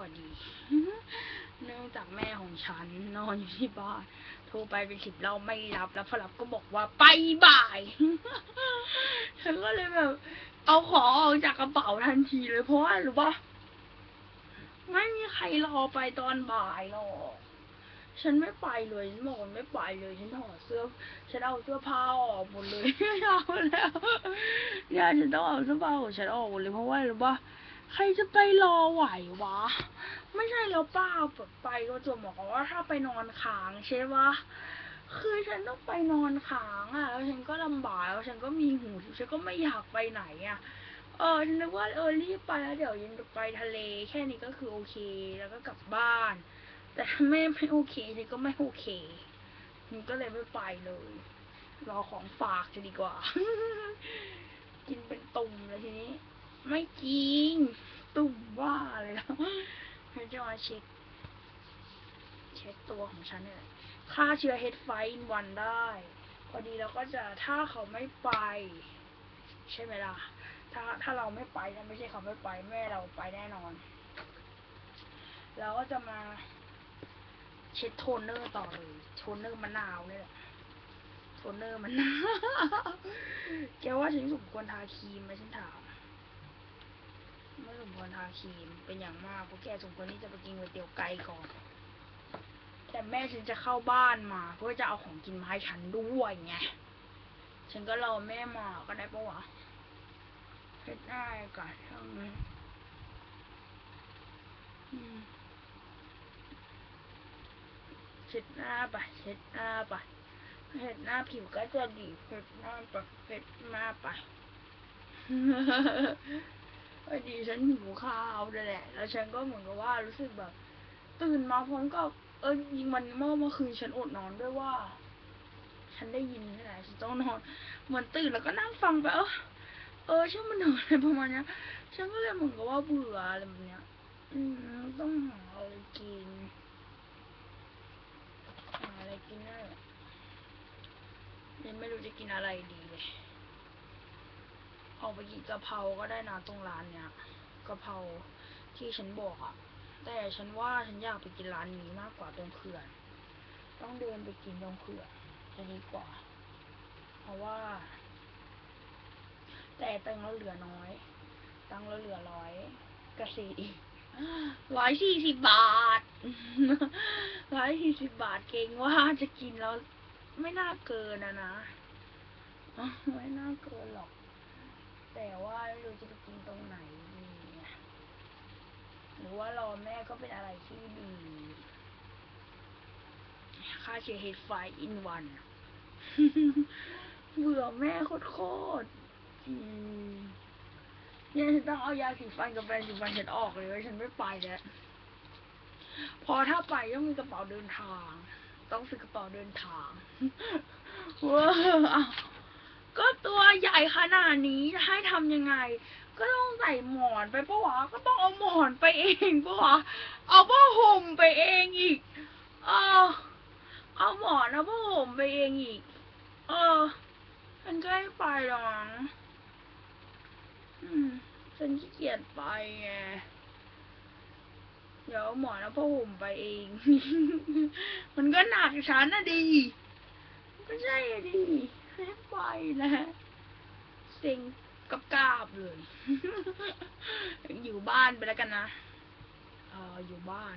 วัสดี เนื่องจากแม่ของฉันนอนอยู่ที่บ้าน โทรไปเป็นสิบเราไม่รับ แล้วพอรับก็บอกว่าไปบ่าย ฉันก็เลยแบบ เอาของออกจากกระเป๋าทันทีเลยเพราะว่ารู้ปะไม่มีใครรอไปตอนบ่ายหรอกฉันไม่ไปเลยฉันบอกว่าไม่ไปเลยฉันถอดเสื้อ ฉันเอาเสื้อผ้าออกหมดเลยไม่เอาแล้วเนี่ยฉันต้องเอาเสื้อผ้าของฉันออกหมดเลยเพราะว่ารู้ปะ ใครจะไปรอไหววะ ไม่ใช่แล้วป้าแบบไปก็จะบอกว่าถ้าไปนอนค้างใช่ปะคือฉันต้องไปนอนค้างอะแล้วฉันก็ลำบากแล้วฉันก็มีหูฉันก็ไม่อยากไปไหนอะเออฉันนึกว่าเออรีบไปแล้วเดี๋ยวเย็นไปทะเล แค่นี้ก็คือโอเค แล้วก็กลับบ้าน แต่ถ้าแม่ไม่โอเคฉันก็ไม่โอเคฉันก็เลยไม่ไปเลยรอของฝากจะดีกว่า กินเป็นตุ่มเลยทีนี้ ไม่จริง ตุ่มว่าเลยแล้วฉันจะมาเช็ค เช็คตัวของฉันเนี่ยฆ่าเชื้อเฮดไฟอินวันได้ พอดีเราก็จะถ้าเขาไม่ไป ใช่ไหมล่ะ ถ้าถ้าเราไม่ไปถ้าไม่ใช่เขาไม่ไป แม่เราไปแน่นอน เราก็จะมาเช็ดโทนเนอร์ต่อเลยโทนเนอร์มะนาวเนี่ยแหละโทนเนอร์มะนาวแกว่าฉันสมควรทาครีมไหมฉันถาม ไม่สมควรทาครีมเป็นอย่างมากเพราะแกสมควรที่จะไปกินก๋วยเตี๋ยวไก่ก่อน แต่แม่ฉันจะเข้าบ้านมา เพื่อจะเอาของกินมาให้ฉันด้วยไงฉันก็รอแม่มาก็ได้ปะวะเฮ็ดได้ก่อนทำนี้นเช็ดหน้าไปเช็ดหน้าไปเช็ดหน้าผิวก็จะดีเช็ดหน้าไปเช็ดหน้าไป พอดีฉันหิวข้าวเลยแหละ แล้วฉันก็เหมือนกับว่ารู้สึกแบบ ตื่นมาพร้อมกับเออยิงวันเมื่อเมื่อคืนฉันอดนอนด้วยว่า ฉันได้ยินนี่แหละฉันต้องนอนเหมือนตื่นแล้วก็นั่งฟังไปเออเออช่างมันเถอะอะไรประมาณเนี้ย ฉันก็เลยเหมือนกับว่าเบื่ออะไรแบบเนี้ย อืมต้องหาอะไรกินหาอะไรกินได้แหลยังไม่รู้จะกินอะไรดีเลย ไปกินกะเพราก็ได้นะตรงร้านเนี้ยกะเพราที่ฉันบอกอะแต่ฉันว่าฉันอยากไปกินร้านนี้มากกว่าตรงเขื่อน ต้องเดินไปกินตรงเขื่อนจะดีกว่า เพราะว่า แต่ตังเราเหลือน้อย ตังเราเหลือร้อยกระสีร้อยสี่สิบบาทร้อยสี่สิบบาทเก่งว่าจะกินแล้วไม่น่าเกินอะนะไม่น่าเกินหรอก แต่ว่าไม่รู้จะไปกินตรงไหนดีอะหรือว่ารอแม่ก็เป็นอะไรที่ดีค่าเชียร์เฮดไฟอินวันเบื่อแม่โคตรๆอืมเนี่ยฉันต้องเอายาสีฟันกับแปรงสีฟันฉันออกเลยว่าฉันไม่ไปแล้วพอถ้าไปต้องมีกระเป๋าเดินทาง ต้องซื้อกระเป๋าเดินทางว้าว ก็ตัวใหญ่ขนาดนี้จะให้ทำยังไง ก็ต้องใส่หมอนไปปะวะก็ต้องเอาหมอนไปเองปะวะเอาผ้าห่มไปเองอีก เออ เอาหมอนเอาผ้าห่มไปเองอีก เออฉันก็ให้ไปหรอกอืมฉันขี้เกียจไปไงเดี๋ยวเอาหมอนเอาผ้าห่มไปเอง มันก็หนักฉันนะดีไม่ใช่ดิ ไปนะเซ็งกับกาบเลย อยู่บ้านไปแล้วกันนะ เอออยู่บ้าน